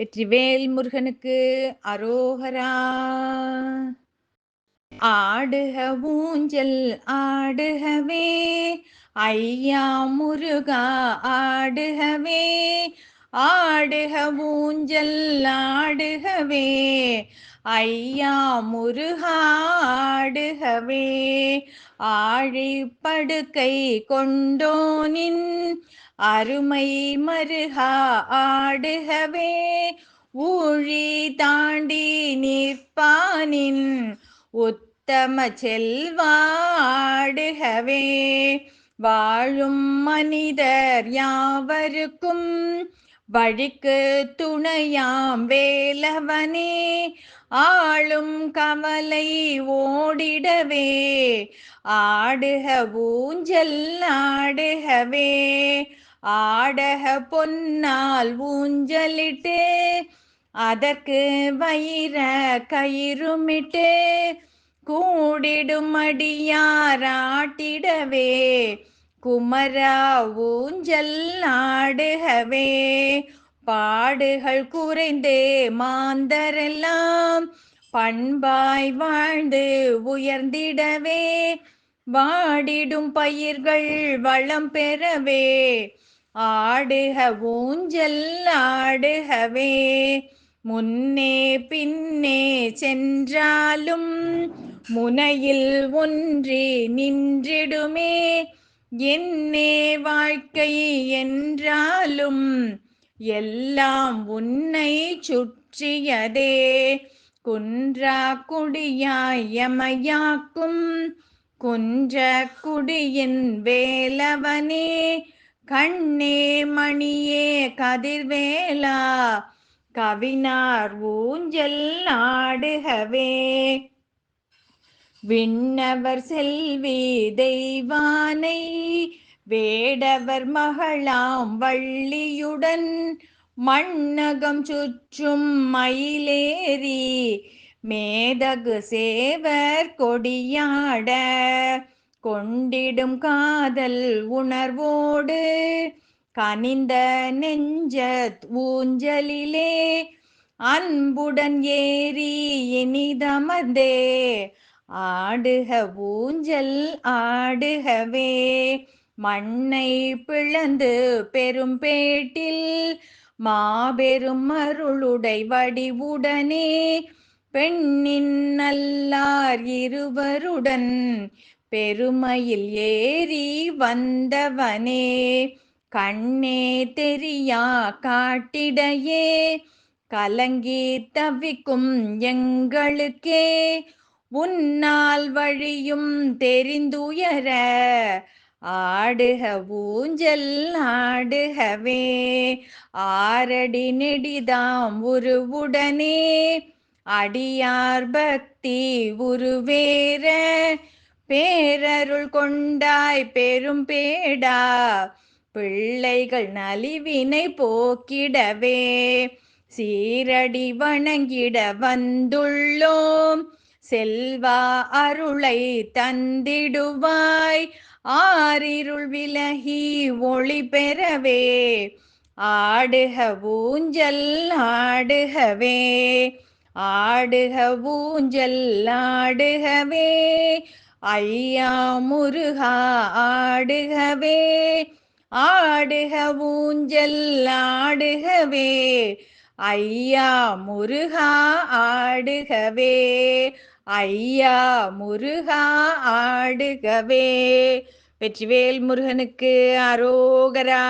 வெற்றிவேல் முருகனுக்கு அரோகரா. ஆடுக ஊஞ்சல் ஆடுகவே. ஐயா முருகா ஆடுகவே. ஆடுக ஊஞ்சல் ஆடுகவே. ஐயா முருகாடுகவே ஆழிப்படுக்கை கொண்டோனின் அருமை மருகா ஆடுகவே ஊழி தாண்டி நிற்பானின் உத்தம செல்வாடுகவே வாழும் மனிதர் யாவருக்கும் வழிக்கு துணையாம் வேலவனே ஆளும் கவலை ஓடிடவே ஆடுக ஊஞ்சல் ஆடுகவே ஆடக பொன்னால் ஊஞ்சலிட்டு அதற்கு வைர கயிறுமிட்டு கூடிடும் அடியாராட்டிடவே குமரா ஊஞ்சல் ஆடுகவே பாடுகள் குறைந்தே மாந்தரெல்லாம். பண்பாய் வாழ்ந்து உயர்ந்திடவே. வாடிடும் பயிர்கள் வளம் பெறவே. ஆடுக ஊஞ்சல் ஆடுகவே முன்னே பின்னே சென்றாலும் முனையில் ஒன்றி நின்றிடுமே. என்னே வாழ்க்கை என்றாலும் எல்லாம் உன்னை சுற்றியதே. குன்றா குடியாயமையாக்கும் குன்ற குடியின் வேலவனே. கண்ணே மணியே கதிர்வேலா கவினார் ஊஞ்சல் ஆடுகவே விண்ணவர் செல்வி தெய்வானை வேடவர் மகளாம் வள்ளியுடன் மண்ணகம் சுற்றும் மயிலேறி மேதகு சேவர் கொடியாட கொண்டிடும் காதல் உணர்வோடு கனிந்த நெஞ்சத் ஊஞ்சலிலே அன்புடன் ஏறி இனிதமர்ந்தே ஆடுக ஊஞ்சல் ஆடுகவே. மண்ணை பிளந்து பெரும் பேட்டில் மாபெரும் அருளுடை வடிவுடனே. பெண்ணின் நல்லார் இருவருடன் பெருமையில் ஏறி வந்தவனே. கண்ணே தெரியா காட்டிடையே. கலங்கி தவிக்கும் எங்களுக்கே. உன்னால் வழியும் தெரிந்துயர ஆடுக ஊஞ்சல் ஆடுகவே. ஆரடி நெடிதாம் உருவுடனே அடியார் பக்தி உருவேற. பேரருள் கொண்டாய் பெரும் பேடா பிள்ளைகள் நலிவினை போக்கிடவே. சீரடி வணங்கிட வந்துள்ளோம் செல்வா அருளை தந்திடுவாய். ஆறிருள் விலகி ஒளி பெறவே. ஆடுக ஊஞ்சல் ஆடுகவே. ஆடுக ஊஞ்சல் ஆடுகவே. ஐயா முருகா ஆடுகவே. ஆடுக ஊஞ்சல் ஆடுகவே. ஐயா முருகா ஆடுகவே. ஐயா முருகா ஆடுகவே வெற்றிவேல் முருகனுக்கு அரோகரா.